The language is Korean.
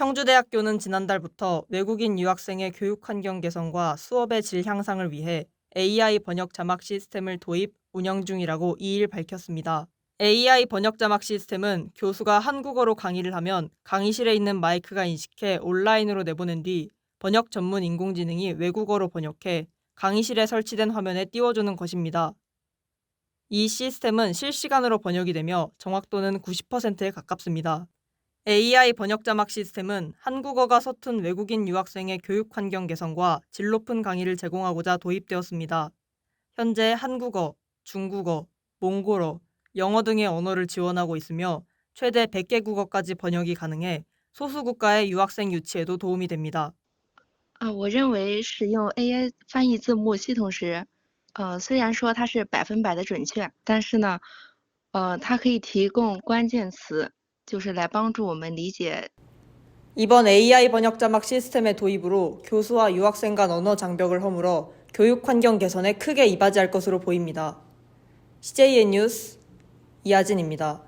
청주대학교는 지난달부터 외국인 유학생의 교육 환경 개선과 수업의 질 향상을 위해 AI 번역 자막 시스템을 도입, 운영 중이라고 2일 밝혔습니다. AI 번역 자막 시스템은 교수가 한국어로 강의를 하면 강의실에 있는 마이크가 인식해 온라인으로 내보낸 뒤 번역 전문 인공지능이 외국어로 번역해 강의실에 설치된 화면에 띄워주는 것입니다. 이 시스템은 실시간으로 번역이 되며 정확도는 90%에 가깝습니다. AI 번역 자막 시스템은 한국어가 서툰 외국인 유학생의 교육 환경 개선과 질 높은 강의를 제공하고자 도입되었습니다. 현재 한국어, 중국어, 몽골어, 영어 등의 언어를 지원하고 있으며 최대 100개 국어까지 번역이 가능해 소수 국가의 유학생 유치에도 도움이 됩니다. 啊，我认为使用 AI 翻译字幕系统时，呃，虽然说它是百分百的准确，但是呢，呃，它可以提供关键词， 就是来帮助我们理解 이번 AI 번역 자막 시스템의 도입으로 교수와 유학생 간 언어 장벽을 허물어 교육 환경 개선에 크게 이바지할 것으로 보입니다. CJN 뉴스 이하진입니다.